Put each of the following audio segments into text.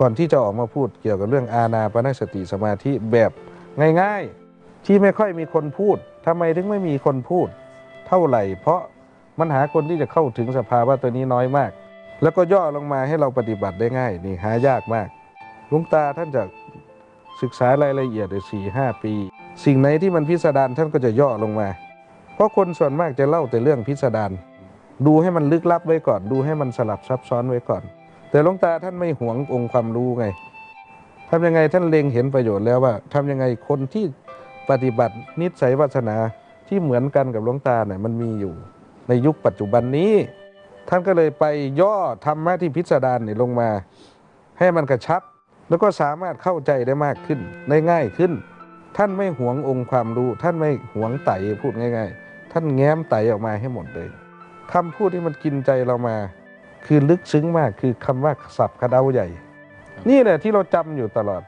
ก่อนที่จะออกมาพูดเกี่ยวกับเรื่องอาณาปณสติสมาธิแบบง่ายๆ ที่ไม่ค่อยมีคนพูดทำไมถึงไม่มีคนพูด เท่าไหร่ เพราะมันหาคนที่จะเข้าถึงสภาวะตัวนี้น้อยมาก แล้วก็ย่อลงมาให้เราปฏิบัติได้ง่าย นี่หายากมากลวงตาท่านจะศึกษารายละเอียดสี่ห้าปี สิ่งไหนที่มันพิสดารท่านก็จะย่อลงมา เพราะคนส่วนมากจะเล่าแต่เรื่องพิสดารดูให้มันลึกลับไว้ก่อน ดูให้มันสลับซับซ้อนไว้ก่อน แต่หลวงตาท่านไม่หวงองค์ความรู้ไงทำยังไงท่านเล็งเห็นประโยชน์แล้วว่าทำยังไงคนที่ปฏิบัตินิสัยวาสนาที่เหมือนกันกับหลวงตาเนี่ยมันมีอยู่ ในยุคปัจจุบันนี้ ท่านก็เลยไปย่อธรรมะที่พิสดารเนี่ยลงมา ให้มันกระชับ แล้วก็สามารถเข้าใจได้มากขึ้นได้ง่ายขึ้น ท่านไม่หวงองค์ความรู้ ท่านไม่หวงไต่พูดง่าย ๆ ท่านแง้มไต่ออกมาให้หมดเลยคำพูดที่มันกินใจเรามา คือลึกซึ้งมากคือคำว่าสับกระเดาใหญ่ นี่แหละที่เราจำอยู่ตลอด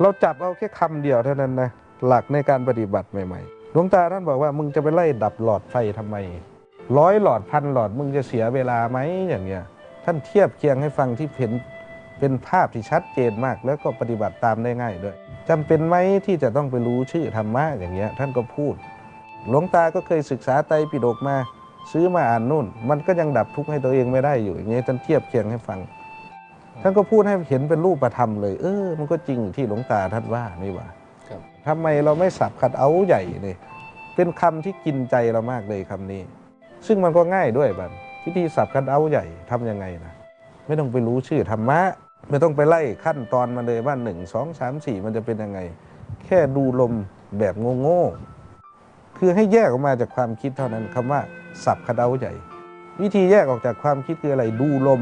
เราจับเอาแค่คำเดียวเท่านั้นนะหลักในการปฏิบัติใหม่ๆหลวงตาท่านบอกว่ามึงจะไปไล่ดับหลอดไฟทำไมร้อยหลอดพันหลอดมึงจะเสียเวลาไหมอย่างเงี้ยท่านเทียบเคียงให้ฟังที่เห็นเป็นภาพที่ชัดเจนมาก แล้วก็ปฏิบัติตามได้ง่ายด้วยจำเป็นไหมที่จะต้องไปรู้ชื่อธรรมะอย่างเงี้ยท่านก็พูด หลวงตาก็เคยศึกษาไตรปิฎกมา ซื้อมาอ่านนู่น มันก็ยังดับทุกข์ให้ตัวเองไม่ได้อยู่อย่างเงี้ยท่านเทียบเคียงให้ฟัง ท่านก็พูดให้เห็นเป็นรูปธรรมเลย เออ มันก็จริงที่หลวงตาท่านว่านี่หว่าครับทำไมเราไม่สับขัดเอาใหญ่เลยเป็นคำที่กินใจเรามากเลยคำนี้ ซึ่งมันก็ง่ายด้วยบันวิธีสับขัดเอาใหญ่ทำยังไงนะไม่ต้องไปรู้ชื่อธรรมะไม่ต้องไปไล่ขั้นตอนมาเลยว่าหนึ่งสองสามสี่มันจะเป็นยังไง แค่ดูลมแบบโง่ๆ คือให้แยกออกมาจากความคิดเท่านั้นคำว่า สับขัดเอาใหญ่ วิธีแยกออกจากความคิดคืออะไรดูลม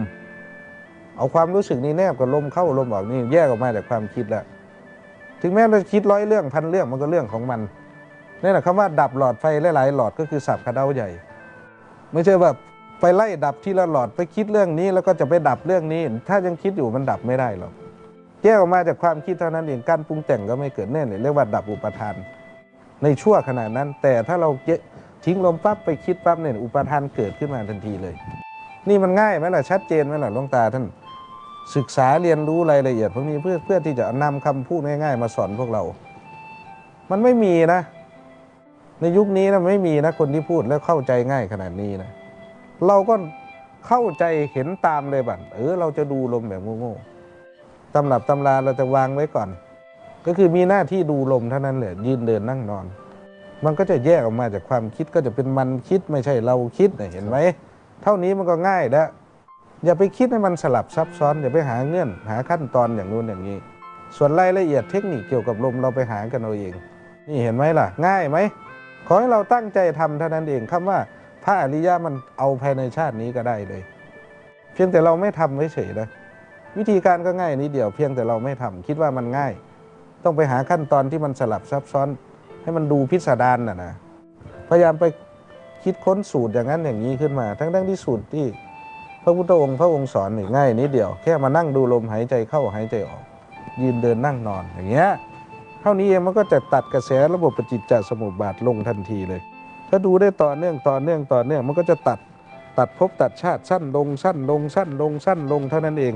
เอาความรู้สึกนี้แนบกับลมเข้าลมออกนี่แยกออกมาจากความคิดแล้วถึงแม้เราคิดร้อยเรื่องพันเรื่องมันก็เรื่องของมันนี่แหละคำว่าดับหลอดไฟหลายๆ หลอดก็คือสับกระเดาใหญ่ ไม่ใช่แบบไปไล่ดับทีละหลอดไปคิดเรื่องนี้แล้วก็จะไปดับเรื่องนี้ ถ้ายังคิดอยู่มันดับไม่ได้หรอกแยกออกมาจากความคิดเท่านั้นเองการปรุงแต่งก็ไม่เกิดแน่เลยเรียกว่าดับอุปทาน ในชั่วขณะนั้น แต่ถ้าเราเทิ้งลมปั๊บไปคิดปั๊บเนี่ยอุปทานเกิดขึ้นมาทันทีเลย นี่มันง่ายไหมล่ะชัดเจนไหมล่ะหลวงตาท่านศึกษาเรียนรู้รายละเอียดพวกนี้เพื่อเพื่อที่จะนำคำพูดง่ายๆ มาสอนพวกเรา มันไม่มีนะ ในยุคนี้นะไม่มีนะคนที่พูดแล้วเข้าใจง่ายขนาดนี้นะเราก็เข้าใจเห็นตามเลยบัดเออเราจะดูลมแบบโง่ๆตำรับตำราเราจะวางไว้ก่อน ก็คือมีหน้าที่ดูลมเท่านั้นแหละยืนเดินนั่งนอน มันก็จะแยกออกมาจากความคิดก็จะเป็นมันคิดไม่ใช่เราคิดเห็นไหมเท่านี้มันก็ง่ายแล้วอย่าไปคิดให้มันสลับซับซ้อนอย่าไปหาเงื่อน หาขั้นตอนอย่างนู้นอย่างนี้ ส่วนรายละเอียดเทคนิคเกี่ยวกับลมเราไปหากันเอาเอง นี่เห็นไหมล่ะ ง่ายไหมขอให้เราตั้งใจทำเท่านั้นเองคำว่าพระอริยะมันเอาภายในชาตินี้ก็ได้เลย เพียงแต่เราไม่ทำไว้เฉยนะวิธีการก็ง่ายนิดเดียวเพียงแต่เราไม่ทำคิดว่ามันง่าย ต้องไปหาขั้นตอนที่มันสลับซับซ้อน ให้มันดูพิสดารน่ะนะพยายามไปคิดค้นสูตรอย่างนั้นอย่างนี้ขึ้นมา ทั้งๆที่สูตรที่ พระพุทธองค์พระองค์สอนง่ายนิดเดียว แค่มานั่งดูลมหายใจเข้าหายใจออก ยืนเดินนั่งนอนอย่างเงี้ยเท่านี้เองมันก็จะตัดกระแสระบบปฏิจจสมุปบาทลงทันทีเลย ถ้าดูได้ต่อเนื่องต่อเนื่องต่อเนื่องมันก็จะตัดตัดภพตัดชาติสั้นลงสั้นลงสั้นลงสั้นลงเท่านั้นเอง